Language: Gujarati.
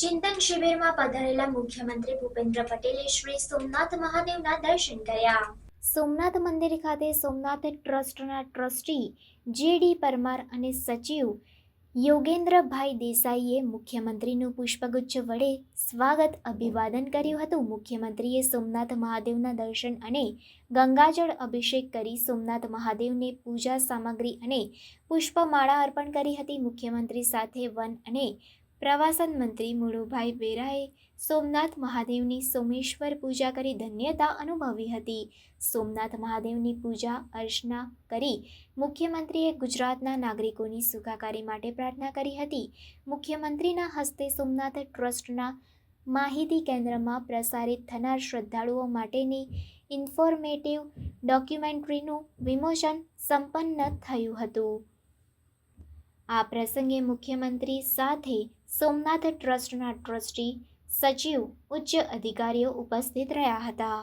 ચિંતન શિબિરમાં પધારેલા મુખ્યમંત્રી ભૂપેન્દ્ર પટેલે શ્રી સોમનાથ મહાદેવના દર્શન કર્યા. સોમનાથ મંદિર ખાતે સોમનાથ ટ્રસ્ટના ટ્રસ્ટી જે ડી પરમાર અને સચિવ યોગેન્દ્રભાઈ દેસાઈએ મુખ્યમંત્રીનું પુષ્પગુચ્છ વડે સ્વાગત અભિવાદન કર્યું હતું. મુખ્યમંત્રીએ સોમનાથ મહાદેવના દર્શન અને ગંગાજળ અભિષેક કરી સોમનાથ મહાદેવને પૂજા સામગ્રી અને પુષ્પમાળા અર્પણ કરી હતી. મુખ્યમંત્રી સાથે વન અને પ્રવાસન મંત્રી મુળુભાઈ બેરાએ સોમનાથ મહાદેવની સોમેશ્વર પૂજા કરી ધન્યતા અનુભવી હતી. સોમનાથ મહાદેવની પૂજા અર્ચના કરી મુખ્યમંત્રીએ ગુજરાતના નાગરિકોની સુખાકારી માટે પ્રાર્થના કરી હતી. મુખ્યમંત્રીના હસ્તે સોમનાથ ટ્રસ્ટના માહિતી કેન્દ્રમાં પ્રસારિત થનાર શ્રદ્ધાળુઓ માટેની ઇન્ફોર્મેટિવ ડોક્યુમેન્ટરીનું વિમોચન સંપન્ન થયું હતું. આ પ્રસંગે મુખ્યમંત્રી સાથે સોમનાથ ટ્રસ્ટના ટ્રસ્ટી સચિવ ઉચ્ચ અધિકારીઓ ઉપસ્થિત રહ્યા હતા.